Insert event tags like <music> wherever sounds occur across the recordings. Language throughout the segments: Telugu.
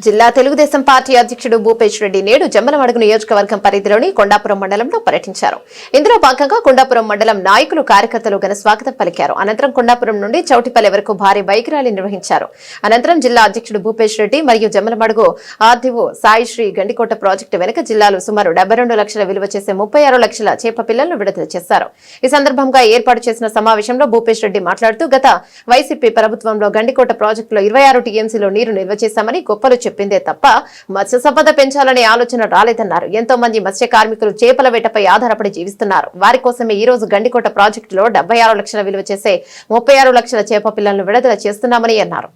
జిల్లా తెలుగుదేశం పార్టీ అధ్యక్షుడు భూపేష్ రెడ్డి నేడు జమ్మలమడుగు నియోజకవర్గం పరిధిలోని కొండాపురం మండలంలో పర్యటించారు. ఇందులో భాగంగా కొండాపురం మండలం నాయకులు కార్యకర్తలు ఘన స్వాగతం పలికారు. అనంతరం కొండాపురం నుండి చౌటిపల్లి వరకు భారీ బైక్ ర్యాలీ నిర్వహించారు. అనంతరం జిల్లా అధ్యక్షుడు భూపేష్ రెడ్డి మరియు జమ్మలమడుగు ఆర్డీఓ సాయిశ్రీ గండికోట ప్రాజెక్టు వెనుక జిల్లాలో సుమారు డెబ్బై రెండు లక్షల విలువ చేసే ముప్పై ఆరు లక్షల చేప పిల్లలను విడుదల చేశారు. ఈ సందర్భంగా ఏర్పాటు చేసిన సమావేశంలో భూపేష్ రెడ్డి మాట్లాడుతూ గత వైసీపీ ప్రభుత్వంలో గండికోట ప్రాజెక్టులో ఇరవై ఆరు టీఎంసీలో నీరు నిల్వ చేశామని గొప్పలు చెప్పిందే తప్ప మత్స్య సంపద పెంచాలనే ఆలోచన రాలేదన్నారు. ఎంతో మంది మత్స్య కార్మికులు చేపల వేటపై ఆధారపడి జీవిస్తున్నారు. వారి కోసమే ఈ రోజు గండికోట ప్రాజెక్టులో డెబ్బై ఆరు లక్షల విలువ చేసే ముప్పై ఆరు లక్షల చేప పిల్లలను విడుదల చేస్తున్నామని అన్నారు.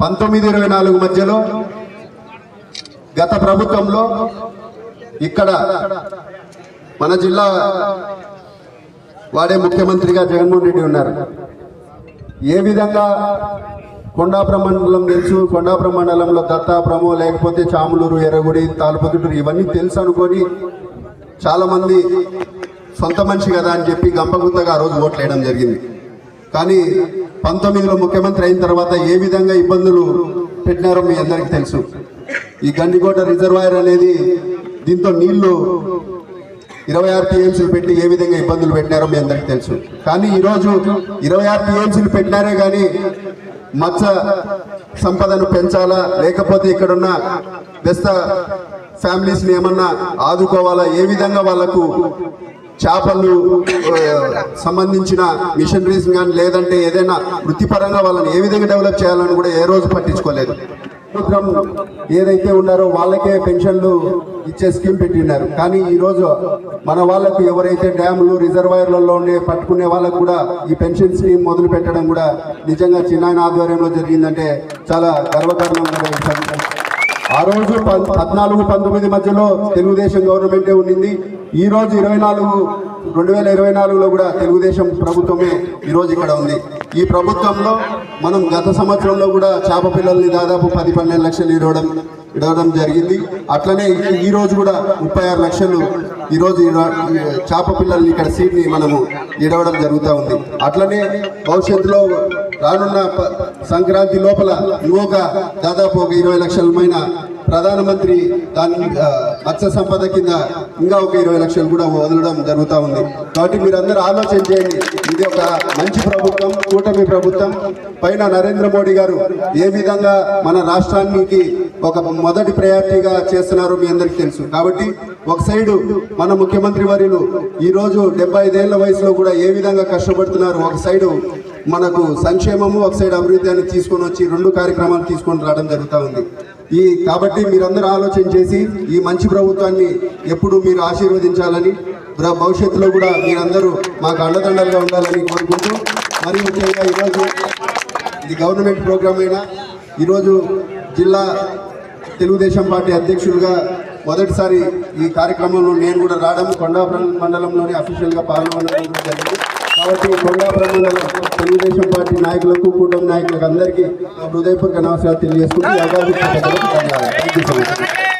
పంతొమ్మిది ఇరవై నాలుగు మధ్యలో గత ప్రభుత్వంలో ఇక్కడ మన జిల్లా వాడే ముఖ్యమంత్రిగా జగన్మోహన్ రెడ్డి ఉన్నారు. ఏ విధంగా కొండా మండలం తెలుసు కొండాపురం మండలంలో దత్తాపురము లేకపోతే చాములూరు ఎర్రగుడి తాలుపొద్దుటూరు ఇవన్నీ తెలుసు అనుకొని చాలామంది సొంత మనిషి కదా అని చెప్పి గంపగుత్తగా ఆ రోజు ఓట్లు వేయడం జరిగింది. కానీ పంతొమ్మిదిలో ముఖ్యమంత్రి అయిన తర్వాత ఏ విధంగా ఇబ్బందులు పెట్టినారో మీ అందరికీ తెలుసు. ఈ గండికోట రిజర్వాయర్ అనేది దీంతో నీళ్ళు ఇరవై ఆరు టీఎంసీలు పెట్టి ఏ విధంగా ఇబ్బందులు పెట్టినారో మీ అందరికీ తెలుసు. కానీ ఈరోజు ఇరవై ఆరు టీఎంసీలు పెట్టినారే కానీ మత్స్య సంపదను పెంచాలా? లేకపోతే ఇక్కడున్న బెస్త ఫ్యామిలీస్ని ఏమన్నా ఆదుకోవాలా? ఏ విధంగా వాళ్ళకు చేపలు <laughs> సంబంధించిన మిషనరీస్ కానీ లేదంటే ఏదైనా వృత్తిపరంగా వాళ్ళని ఏ విధంగా డెవలప్ చేయాలని కూడా ఏ రోజు పట్టించుకోలేదు ప్రభుత్వం ఏదైతే ఉన్నారో వాళ్ళకే పెన్షన్లు ఇచ్చే స్కీమ్ పెట్టినారు కానీ ఈ రోజు మన వాళ్ళకు ఎవరైతే డ్యాములు రిజర్వాయర్లలో ఉండే పట్టుకునే వాళ్ళకు కూడా ఈ పెన్షన్ స్కీమ్ మొదలు పెట్టడం కూడా నిజంగా చిన్న ఆధ్వర్యంలో జరిగిందంటే చాలా గర్వకారణంగా. ఆ రోజు ప- పద్నాలుగు పంతొమ్మిది మధ్యలో తెలుగుదేశం గవర్నమెంటే ఉండింది. ఈ రోజు ఇరవై నాలుగు రెండు వేల ఇరవై నాలుగులో కూడా తెలుగుదేశం ప్రభుత్వమే ఈ రోజు ఇక్కడ ఉంది. ఈ ప్రభుత్వంలో మనం గత సంవత్సరంలో కూడా చేప పిల్లల్ని దాదాపు పది పన్నెండు లక్షలు ఇవ్వడం ఇవ్వడం జరిగింది. అట్లనే ఈ- రోజు కూడా ముప్పై ఆరు లక్షలు ఈ రోజు చేప పిల్లల్ని ఇక్కడ సీడ్ని మనము ఇడవడం జరుగుతూ ఉంది. అట్లనే భవిష్యత్తులో రానున్న సంక్రాంతి లోపల ఇంకొక దాదాపు ఒక ఇరవై లక్షలమైన ప్రధానమంత్రి దాని మత్స్య సంపద కింద ఇంకా ఒక ఇరవై లక్షలు కూడా వదలడం జరుగుతూ ఉంది. కాబట్టి మీరందరూ ఆలోచన చేయండి. ఇది ఒక మంచి ప్రభుత్వం కూటమి ప్రభుత్వం. పైన నరేంద్ర మోడీ గారు ఏ విధంగా మన రాష్ట్రానికి ఒక మొదటి ప్రయారిటీగా చేస్తున్నారో మీ అందరికీ తెలుసు. కాబట్టి ఒక సైడు మన ముఖ్యమంత్రి వర్యులు ఈరోజు డెబ్బై ఐదేళ్ళ వయసులో కూడా ఏ విధంగా కష్టపడుతున్నారు ఒక సైడు మనకు సంక్షేమము ఒక సైడ్ అభివృద్ధి అని తీసుకొని వచ్చి రెండు కార్యక్రమాలు తీసుకొని రావడం జరుగుతూ ఉంది. ఈ కాబట్టి మీరందరూ ఆలోచన చేసి ఈ మంచి ప్రభుత్వాన్ని ఎప్పుడు మీరు ఆశీర్వదించాలని భవిష్యత్తులో కూడా మీరందరూ మాకు అండదండలుగా ఉండాలని కోరుకుంటూ మరి ముఖ్యంగా ఈరోజు ఇది గవర్నమెంట్ ప్రోగ్రామ్ అయినా ఈరోజు జిల్లా తెలుగుదేశం పార్టీ అధ్యక్షులుగా మొదటిసారి ఈ కార్యక్రమంలో నేను కూడా రావడం కొండాపురం మండలంలోని అఫీషియల్గా పాల్గొనడం జరిగింది. కాబట్టి కొండాపురం మండలం తెలుగుదేశం పార్టీ నాయకులకు కూటమి నాయకులకు అందరికీ నా హృదయపూర్వక నమస్కారాలు తెలియజేసుకుంటూ ఈ అవకాశం